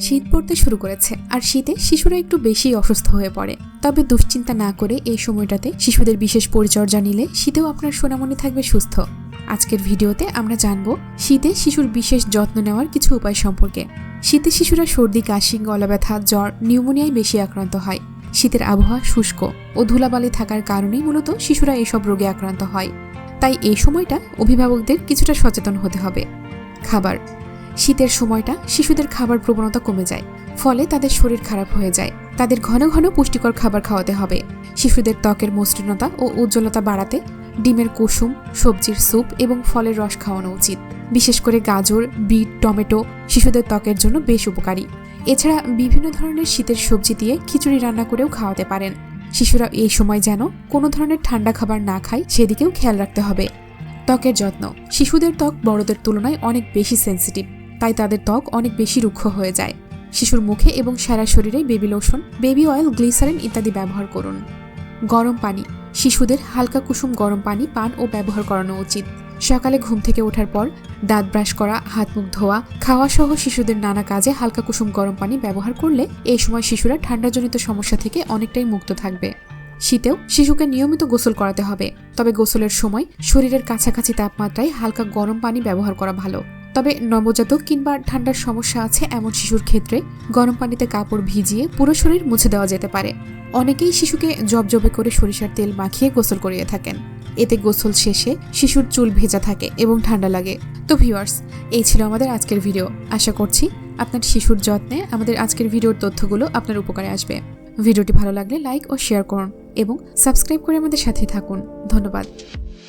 শীত পড়তে শুরু করেছে আর শীতে শিশুরা একটু বেশি অসুস্থ হয়ে পড়ে। তবে দুশ্চিন্তা না করে এই সময়টাতে শিশুদের বিশেষ পরিচর্যা নিলে শীতেও আপনার সোনামণি থাকবে সুস্থ। আজকের ভিডিওতে আমরা জানব শীতে শিশুর বিশেষ যত্ন নেওয়ার কিছু উপায় সম্পর্কে। শীতে শিশুরা সর্দি, কাশি গলা ব্যথা জ্বর, নিউমোনিয়ায় বেশি আক্রান্ত হয়। শীতের আবহাওয়া শুষ্ক ও ধুলাবালি থাকার কারণেই মূলত শিশুরা এসব রোগে আক্রান্ত হয়। তাই এই সময়টা অভিভাবকদের কিছুটা সচেতন হতে হবে। খাবার শীতের সময়টা শিশুদের খাবার প্রবণতা কমে যায়, ফলে তাদের শরীর খারাপ হয়ে যায়। তাদের ঘন ঘন পুষ্টিকর খাবার খাওয়াতে হবে। শিশুদের ত্বকের মসৃণতা ও উজ্জ্বলতা বাড়াতে ডিমের কুসুম, সবজির স্যুপ এবং ফলের রস খাওয়ানো উচিত। বিশেষ করে গাজর, বিট, টমেটো শিশুদের ত্বকের জন্য বেশ উপকারী। এছাড়া বিভিন্ন ধরনের শীতের সবজি দিয়ে খিচুড়ি রান্না করেও খাওয়াতে পারেন। শিশুরা এই সময় যেন কোনো ধরনের ঠান্ডা খাবার না খায়, সেদিকেও খেয়াল রাখতে হবে। ত্বকের যত্ন। শিশুদের ত্বক বড়দের তুলনায় অনেক বেশি সেন্সিটিভ তাই তাদের ত্বক অনেক বেশি রুক্ষ হয়ে যায়। শিশুর মুখে এবং সারা শরীরে baby lotion, baby oil, glycerine ইত্যাদি ব্যবহার করুন। গরম পানি, শিশুদের হালকা কুসুম গরম পানি, পান ও ব্যবহার করানো উচিত। সকালে ঘুম থেকে ওঠার পর দাঁত ব্রাশ করা, হাত মুখ ধোয়া, খাওয়া সহ শিশুদের নানা কাজে হালকা কুসুম গরম পানি ব্যবহার করলে এই সময় শিশুরা ঠান্ডাজনিত সমস্যা থেকে অনেকটাই মুক্ত থাকবে। শীতেও শিশুকে নিয়মিত গোসল করাতে হবে, তবে গোসলের সময় শরীরের কাছাকাছি তাপমাত্রায় হালকা গরম পানি ব্যবহার করা ভালো। তবে নবজাতক কিংবা ঠান্ডার সমস্যা আছে এমন শিশুর ক্ষেত্রে গরম পানিতে কাপড় ভিজিয়ে পুরো শরীর মুছে দেওয়া যেতে পারে। অনেকেই শিশুকে জবজবে করে সরিষার তেল মাখিয়ে গোসল করিয়ে থাকেন। এতে গোসল শেষে শিশুর চুল ভেজা থাকে এবং ঠান্ডা লাগে। তো ভিউয়ার্স, এই ছিল আমাদের আজকের ভিডিও। আশা করছি আপনার শিশুর যত্নে আমাদের আজকের ভিডিওর তথ্যগুলো আপনার উপকারে আসবে। ভিডিওটি ভালো লাগলে লাইক ও শেয়ার করুন এবং সাবস্ক্রাইব করে আমাদের সাথে থাকুন। ধন্যবাদ।